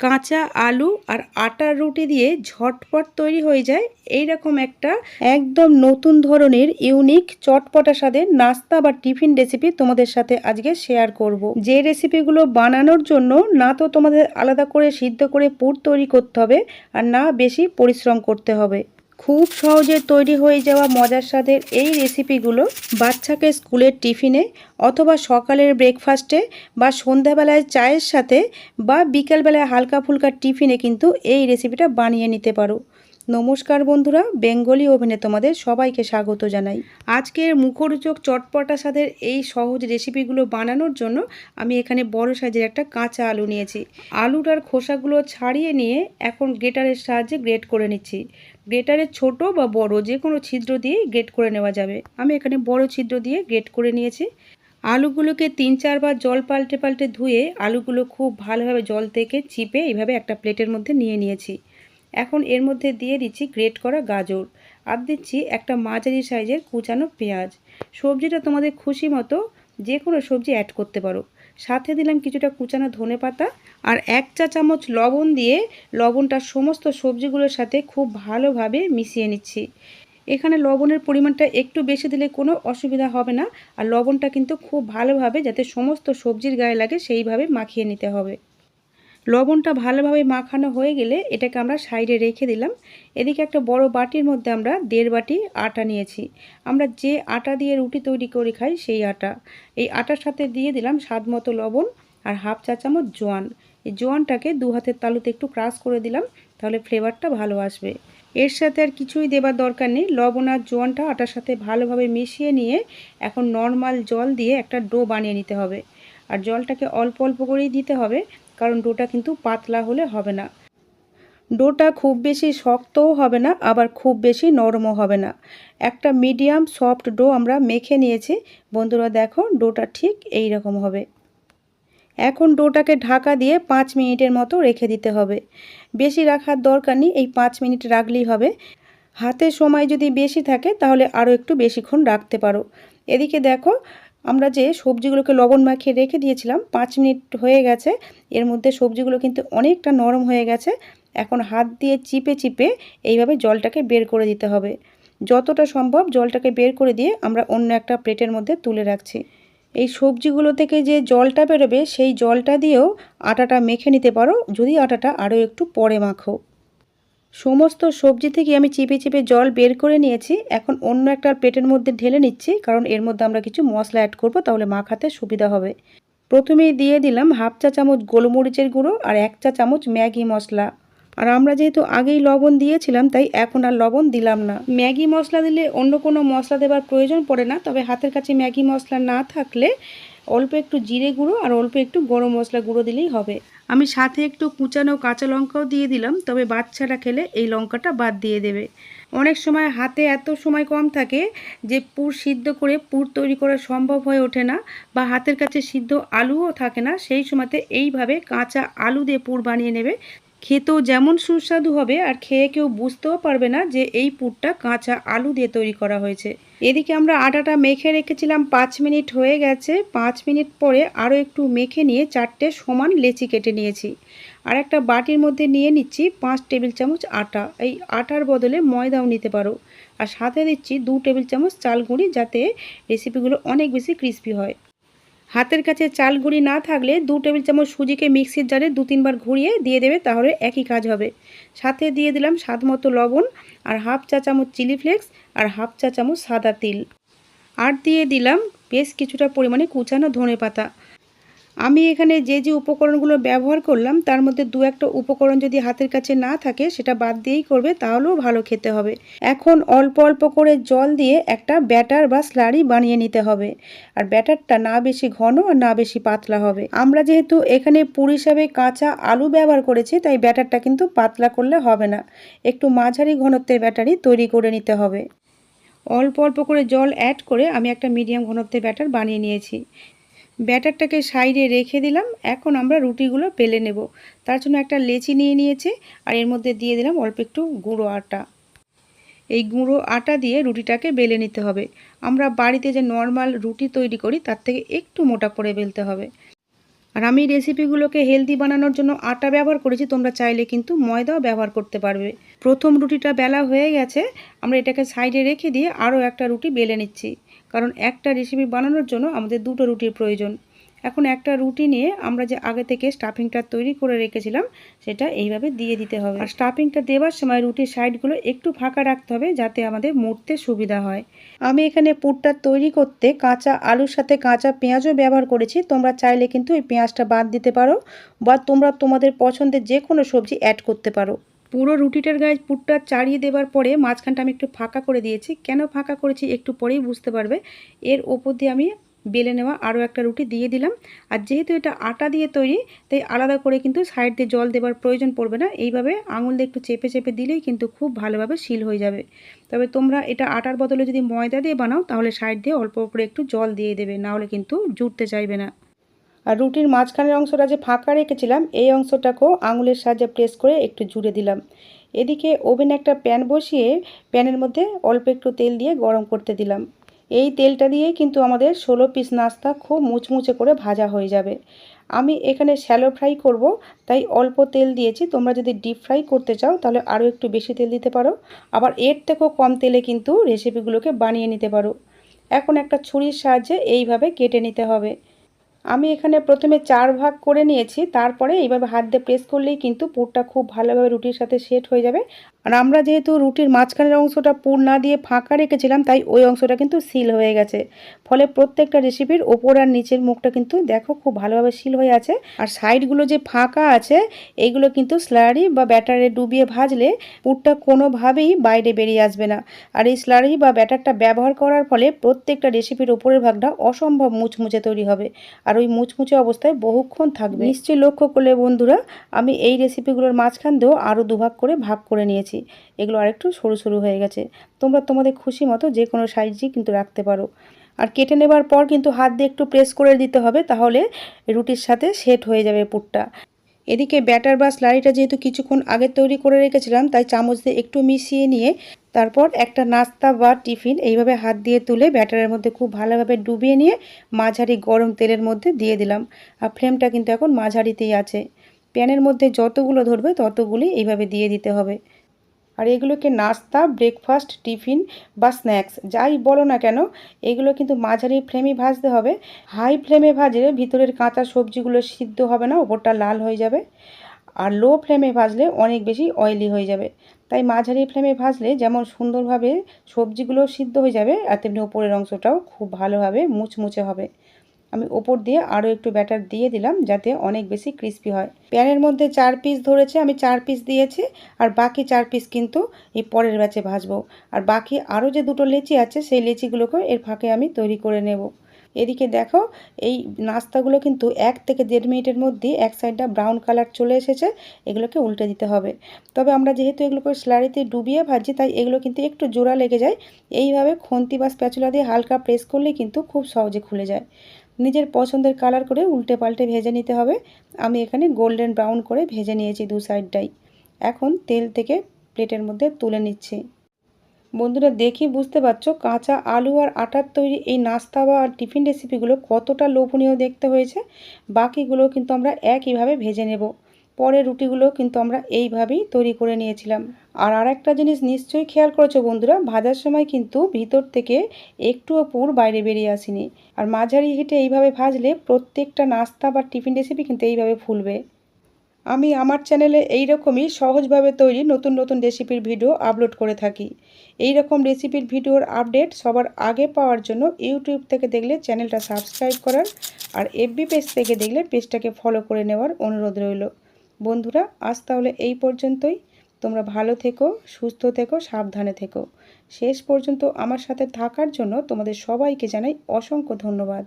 কাঁচা আলু আর আটার রুটি দিয়ে ঝটপট তৈরি হয়ে যায় এই রকম একটা একদম নতুন ধরনের ইউনিক চটপটা স্বাদের নাস্তা বা টিফিন রেসিপি তোমাদের সাথে আজকে শেয়ার করব। যে রেসিপিগুলো বানানোর জন্য না তো তোমাদের আলাদা করে সিদ্ধ করে পুর তৈরি করতে হবে আর না বেশি পরিশ্রম করতে হবে খুব সহজে তৈরি হয়ে যাওয়া মজার স্বাদের এই রেসিপিগুলো বাচ্চাকে স্কুলের টিফিনে অথবা সকালের ব্রেকফাস্টে বা সন্ধ্যাবেলায় চায়ের সাথে বা বিকেলবেলায় হালকা ফুলকা টিফিনে কিন্তু এই রেসিপিটা বানিয়ে নিতে পারো। নমস্কার বন্ধুরা, বেঙ্গলি ওভেনে তোমাদের সবাইকে স্বাগত জানাই। আজকের মুখরোচক চটপটা স্বাদের এই সহজ রেসিপিগুলো বানানোর জন্য আমি এখানে বড় সাইজের একটা কাঁচা আলু নিয়েছি। আলুটার খোসাগুলো ছাড়িয়ে নিয়ে এখন গ্রেটারের সাহায্যে গ্রেট করে নিচ্ছি। গ্রেটারের ছোট বা বড় যে কোনো ছিদ্র দিয়ে গ্রেট করে নেওয়া যাবে। আমি এখানে বড় ছিদ্র দিয়ে গ্রেট করে নিয়েছি। আলুগুলোকে তিন চারবার জল পাল্টে পাল্টে ধুয়ে আলুগুলো খুব ভালোভাবে জল থেকে চিপে এইভাবে একটা প্লেটের মধ্যে নিয়ে নিয়েছি। এখন এর মধ্যে দিয়ে দিচ্ছি গ্রেট করা গাজর। আর দিচ্ছি একটা মাঝারি সাইজের কুচানো পেঁয়াজ। সবজিটা তোমাদের খুশি মতো যে কোনো সবজি অ্যাড করতে পারো। সাথে দিলাম কিছুটা কুচানো ধনে পাতা আর এক চা চামচ লবণ দিয়ে লবণটা সমস্ত সবজিগুলোর সাথে খুব ভালোভাবে মিশিয়ে নিচ্ছি। এখানে লবণের পরিমাণটা একটু বেশি দিলে কোনো অসুবিধা হবে না। আর লবণটা কিন্তু খুব ভালোভাবে যাতে সমস্ত সবজির গায়ে লাগে সেইভাবে মাখিয়ে নিতে হবে। লবণটা ভালোভাবে মাখানো হয়ে গেলে এটাকে আমরা সাইডে রেখে দিলাম। এদিকে একটা বড় বাটির মধ্যে আমরা দেড় বাটি আটা নিয়েছি। আমরা যে আটা দিয়ে রুটি তৈরি করে খাই সেই আটা। এই আটার সাথে দিয়ে দিলাম স্বাদ মতো লবণ আর হাফ চা চামচ জোয়ান। এই জোয়ানটাকে দু হাতের তালুতে একটু ক্রাশ করে দিলাম, তাহলে ফ্লেভারটা ভালো আসবে। এর সাথে আর কিছুই দেবার দরকার নেই। লবণ আর জোয়ানটা আটার সাথে ভালোভাবে মিশিয়ে নিয়ে এখন নর্মাল জল দিয়ে একটা ডো বানিয়ে নিতে হবে। আর জলটাকে অল্প অল্প করেই দিতে হবে। কারণ ডোটা কিন্তু পাতলা হলে হবে না। ডোটা খুব বেশি শক্তও হবে না, আবার খুব বেশি নরমও হবে না। একটা মিডিয়াম সফট ডো আমরা মেখে নিয়েছি। বন্ধুরা দেখো, ডোটা ঠিক এই রকম হবে। এখন ডোটাকে ঢাকা দিয়ে পাঁচ মিনিটের মতো রেখে দিতে হবে। বেশি রাখার দরকার নেই, এই পাঁচ মিনিট রাখলেই হবে। হাতে সময় যদি বেশি থাকে, তাহলে আরও একটু বেশিক্ষণ রাখতে পারো। এদিকে দেখো আমরা যে সবজিগুলোকে লবণ মাখিয়ে রেখে দিয়েছিলাম, পাঁচ মিনিট হয়ে গেছে। এর মধ্যে সবজিগুলো কিন্তু অনেকটা নরম হয়ে গেছে। এখন হাত দিয়ে চিপে চিপে এইভাবে জলটাকে বের করে দিতে হবে। যতটা সম্ভব জলটাকে বের করে দিয়ে আমরা অন্য একটা প্লেটের মধ্যে তুলে রাখছি। এই সবজিগুলো থেকে যে জলটা বেরোবে, সেই জলটা দিয়েও আটাটা মেখে নিতে পারো। যদি আটাটা আরও একটু পরে মাখো। সমস্ত সবজি থেকে আমি চিপে চিপে জল বের করে নিয়েছি। এখন অন্য একটা পেটের মধ্যে ঢেলে নিচ্ছি, কারণ এর মধ্যে আমরা কিছু মশলা অ্যাড করব, তাহলে মাখাতে সুবিধা হবে। প্রথমেই দিয়ে দিলাম হাফ চা চামচ গোলমরিচের গুঁড়ো আর এক চা চামচ ম্যাগি মশলা। আর আমরা যেহেতু আগেই লবণ দিয়েছিলাম, তাই এখন আর লবণ দিলাম না। ম্যাগি মশলা দিলে অন্য কোনো মশলা দেবার প্রয়োজন পড়ে না, তবে হাতের কাছে ম্যাগি মশলা না থাকলে অল্প একটু জিরে গুঁড়ো আর অল্প একটু গরম মশলা গুঁড়ো দিলেই হবে। আমি সাথে একটু কুচানো কাঁচা লঙ্কাও দিয়ে দিলাম, তবে বাচ্চারা খেলে এই লঙ্কাটা বাদ দিয়ে দেবে। অনেক সময় হাতে এত সময় কম থাকে যে পুর সিদ্ধ করে পুর তৈরি করা সম্ভব হয়ে ওঠে না বা হাতের কাছে সিদ্ধ আলুও থাকে না, সেই সময়তে এইভাবে কাঁচা আলু দিয়ে পুর বানিয়ে নেবে। খেতেও যেমন সুস্বাদু হবে, আর খেয়ে কেউ বুঝতেও পারবে না যে এই পুরটা কাঁচা আলু দিয়ে তৈরি করা হয়েছে। এদিকে আমরা আটাটা মেখে রেখেছিলাম, পাঁচ মিনিট হয়ে গেছে। পাঁচ মিনিট পরে আরও একটু মেখে নিয়ে চারটে সমান লেচি কেটে নিয়েছি। আর একটা বাটির মধ্যে নিয়ে নিচ্ছি পাঁচ টেবিল চামচ আটা। এই আটার বদলে ময়দাও নিতে পারো। আর সাথে দিচ্ছি দু টেবিল চামচ চাল গুঁড়ি, যাতে রেসিপিগুলো অনেক বেশি ক্রিস্পি হয়। হাতের কাছে চাল গুঁড়ি না থাকলে দু টেবিল চামচ সুজিকে মিক্সির জারে দু তিনবার ঘুরিয়ে দিয়ে দেবে, তাহলে একই কাজ হবে। সাথে দিয়ে দিলাম স্বাদ মতো লবণ আর হাফ চা চামচ চিলি ফ্লেক্স আর হাফ চা চামচ সাদা তিল। আর দিয়ে দিলাম বেশ কিছুটা পরিমাণে কুচানো ধনে পাতা আমি এখানে যে যে উপকরণগুলো ব্যবহার করলাম, তার মধ্যে দু একটা উপকরণ যদি হাতের কাছে না থাকে, সেটা বাদ দিয়েই করবে, তাহলেও ভালো খেতে হবে। এখন অল্প অল্প করে জল দিয়ে একটা ব্যাটার বা স্লারি বানিয়ে নিতে হবে। আর ব্যাটারটা না বেশি ঘন আর না বেশি পাতলা হবে। আমরা যেহেতু এখানে পুর হিসাবে কাঁচা আলু ব্যবহার করেছি, তাই ব্যাটারটা কিন্তু পাতলা করলে হবে না। একটু মাঝারি ঘনত্বের ব্যাটারি তৈরি করে নিতে হবে। অল্প অল্প করে জল অ্যাড করে আমি একটা মিডিয়াম ঘনত্বের ব্যাটার বানিয়ে নিয়েছি। ব্যাটারটাকে সাইডে রেখে দিলাম। এখন আমরা রুটিগুলো বেলে নেব। তার জন্য একটা লেচি নিয়ে নিয়েছে আর এর মধ্যে দিয়ে দিলাম অল্প একটু গুঁড়ো আটা। এই গুঁড়ো আটা দিয়ে রুটিটাকে বেলে নিতে হবে। আমরা বাড়িতে যে নর্মাল রুটি তৈরি করি, তার থেকে একটু মোটা করে বেলতে হবে। আর আমি রেসিপিগুলোকে হেলদি বানানোর জন্য আটা ব্যবহার করেছি, তোমরা চাইলে কিন্তু ময়দাও ব্যবহার করতে পারবে। প্রথম রুটিটা বেলা হয়ে গেছে, আমরা এটাকে সাইডে রেখে দিয়ে আরও একটা রুটি বেলে নিচ্ছি। কারণ একটা রেসিপি বানানোর জন্য আমাদের দুটো রুটির প্রয়োজন। এখন একটা রুটি নিয়ে আমরা যে আগে থেকে স্টাফিংটা তৈরি করে রেখেছিলাম, সেটা এইভাবে দিয়ে দিতে হবে। আর স্টাফিংটা দেওয়ার সময় রুটির সাইডগুলো একটু ফাঁকা রাখতে হবে যাতে আমাদের মুড়তে সুবিধা হয়। আমি এখানে পুরটা তৈরি করতে কাঁচা আলুর সাথে কাঁচা পেঁয়াজও ব্যবহার করেছি। তোমরা চাইলে কিন্তু এই পেঁয়াজটা বাদ দিতে পারো বা তোমরা তোমাদের পছন্দের যে কোনো সবজি অ্যাড করতে পারো। পুরো রুটিটার গায়ে পুরটা চাড়িয়ে দেওয়ার পরে মাঝখানটা আমি একটু ফাঁকা করে দিয়েছি। কেন ফাঁকা করেছি একটু পরেই বুঝতে পারবে। এর ওপর দিয়ে আমি বেলে নেওয়া আরও একটা রুটি দিয়ে দিলাম। আর যেহেতু এটা আটা দিয়ে তৈরি, তাই আলাদা করে কিন্তু সাইড দিয়ে জল দেওয়ার প্রয়োজন পড়বে না। এইভাবে আঙুল দিয়ে একটু চেপে চেপে দিলেই কিন্তু খুব ভালোভাবে শিল হয়ে যাবে। তবে তোমরা এটা আটার বদলে যদি ময়দা দিয়ে বানাও, তাহলে সাইড দিয়ে অল্প করে একটু জল দিয়ে দেবে, নাহলে কিন্তু জুটতে চাইবে না। আর রুটির মাঝখানের অংশটা যে ফাঁকা রেখেছিলাম, এই অংশটাকেও আঙুলের সাহায্যে প্রেস করে একটু জুড়ে দিলাম। এদিকে ওভেনে একটা প্যান বসিয়ে প্যানের মধ্যে অল্প একটু তেল দিয়ে গরম করতে দিলাম। এই তেলটা দিয়ে কিন্তু আমাদের ষোলো পিস নাস্তা খুব মুচমুচে করে ভাজা হয়ে যাবে। আমি এখানে শ্যালো ফ্রাই করব, তাই অল্প তেল দিয়েছি। তোমরা যদি ডিপ ফ্রাই করতে চাও, তাহলে আরও একটু বেশি তেল দিতে পারো। আবার এর থেকেও কম তেলে কিন্তু রেসিপিগুলোকে বানিয়ে নিতে পারো। এখন একটা ছুরির সাহায্যে এইভাবে কেটে নিতে হবে। আমি এখানে প্রথমে চার ভাগ করে নিয়েছি, তারপরে এইভাবে হাত দিয়ে প্রেস করলেই কিন্তু পুরটা খুব ভালোভাবে রুটির সাথে সেট হয়ে যাবে। আর আমরা যেহেতু রুটির মাঝখানের অংশটা পুর না দিয়ে ফাঁকা রেখেছিলাম, তাই ওই অংশটা কিন্তু সিল হয়ে গেছে। ফলে প্রত্যেকটা রেসিপির ওপর আর নিচের মুখটা কিন্তু দেখো খুব ভালোভাবে সিল হয়ে আছে। আর সাইডগুলো যে ফাঁকা আছে, এইগুলো কিন্তু স্লারি বা ব্যাটারে ডুবিয়ে ভাজলে পুরটা কোনোভাবেই বাইরে বেরিয়ে আসবে না। আর এই স্লারি বা ব্যাটারটা ব্যবহার করার ফলে প্রত্যেকটা রেসিপির ওপরের ভাগটা অসম্ভব মুচমুচে তৈরি হবে। আর ওই মুচমুচে অবস্থায় বহুক্ষণ থাকবে। নিশ্চয়ই লক্ষ্য করলে বন্ধুরা আমি এই রেসিপিগুলোর মাঝখান দিয়েও আরও দুভাগ করে ভাগ করে নিয়েছি। এগুলো আরেকটু সরু সরু হয়ে গেছে। তোমরা তোমাদের খুশি মতো যে কোনো সাইজই কিন্তু রাখতে পারো। আর কেটে নেবার পর কিন্তু হাত দিয়ে একটু প্রেস করে দিতে হবে তাহলে রুটির সাথে সেট হয়ে যাবে পুরটা। এদিকে ব্যাটার বা স্লারিটা যেহেতু কিছুক্ষণ আগে তৈরি করে রেখেছিলাম, তাই চামচ দিয়ে একটু মিশিয়ে নিয়ে তারপর একটা নাস্তা বা টিফিন এইভাবে হাত দিয়ে তুলে ব্যাটারের মধ্যে খুব ভালোভাবে ডুবিয়ে নিয়ে মাঝারি গরম তেলের মধ্যে দিয়ে দিলাম। আর ফ্লেমটা কিন্তু এখন মাঝারিতেই আছে। প্যানের মধ্যে যতগুলো ধরবে ততগুলি এইভাবে দিয়ে দিতে হবে। আর এগুলোকে নাস্তা ব্রেকফাস্ট টিফিন বা স্ন্যাক্স যাই বলো না কেন, এগুলো কিন্তু মাঝারি ফ্লেমে ভাজতে হবে। হাই ফ্লেমে ভাজলে ভিতরের কাঁচা সবজিগুলো সিদ্ধ হবে না, ওপরটা লাল হয়ে যাবে। আর লো ফ্লেমে ভাজলে অনেক বেশি অয়েলি হয়ে যাবে। তাই মাঝারি ফ্লেমে ভাজলে যেমন সুন্দরভাবে সবজিগুলো সিদ্ধ হয়ে যাবে, আর তেমনি ওপরের অংশটাও খুব ভালোভাবে মুচমুচে হবে। আমি ওপর দিয়ে আরও একটু ব্যাটার দিয়ে দিলাম যাতে অনেক বেশি ক্রিস্পি হয়। প্যানের মধ্যে চার পিস ধরেছে, আমি চার পিস দিয়েছি আর বাকি চার পিস কিন্তু এই পরের ব্যাচে ভাজবো। আর বাকি আরও যে দুটো লেচি আছে, সেই লেচিগুলোকে এর ফাঁকে আমি তৈরি করে নেব। এদিকে দেখো, এই নাস্তাগুলো কিন্তু এক থেকে দেড় মিনিটের মধ্যেই এক সাইডটা ব্রাউন কালার চলে এসেছে, এগুলোকে উল্টে দিতে হবে। তবে আমরা যেহেতু এগুলোকে স্লারিতে ডুবিয়ে ভাজি তাই এগুলো কিন্তু একটু জোড়া লেগে যায়। এইভাবে খন্তি বা স্প্যাচুলা দিয়ে হালকা প্রেস করলে কিন্তু খুব সহজে খুলে যায়। নিজের পছন্দের কালার করে উল্টে পাল্টে ভেজে নিতে হবে। আমি এখানে গোল্ডেন ব্রাউন করে ভেজে নিয়েছি দু সাইডটাই এখন তেল থেকে প্লেটের মধ্যে তুলে নিচ্ছি। বন্ধুরা, দেখি বুঝতে পারছ, কাঁচা আলু আর আটার তৈরি এই নাস্তা বা টিফিন রেসিপিগুলো কতটা লোভনীয় দেখতে হয়েছে। বাকিগুলো কিন্তু আমরা একইভাবে ভেজে নেব। পরে রুটিগুলো কিন্তু আমরা এইভাবেই তৈরি করে নিয়েছিলাম। আর আরেকটা জিনিস নিশ্চয়ই খেয়াল করেছ বন্ধুরা, ভাজার সময় কিন্তু ভিতর থেকে একটুও পুর বাইরে বেরিয়ে আসেনি। আর মাঝারি হিটে এইভাবে ভাজলে প্রত্যেকটা নাস্তা বা টিফিন রেসিপি কিন্তু এইভাবে ফুলবে। আমি আমার চ্যানেলে এই রকমই সহজভাবে তৈরি নতুন নতুন রেসিপির ভিডিও আপলোড করে থাকি। এই রকম রেসিপির ভিডিওর আপডেট সবার আগে পাওয়ার জন্য ইউটিউব থেকে দেখলে চ্যানেলটা সাবস্ক্রাইব করার আর এফবি পেজ থেকে দেখলে পেজটাকে ফলো করে নেওয়ার অনুরোধ রইল। বন্ধুরা, আজ তাহলে এই পর্যন্তই। তোমরা ভালো থেকো, সুস্থ থেকো, সাবধানে থেকো। শেষ পর্যন্ত আমার সাথে থাকার জন্য তোমাদের সবাইকে জানাই অসংখ্য ধন্যবাদ।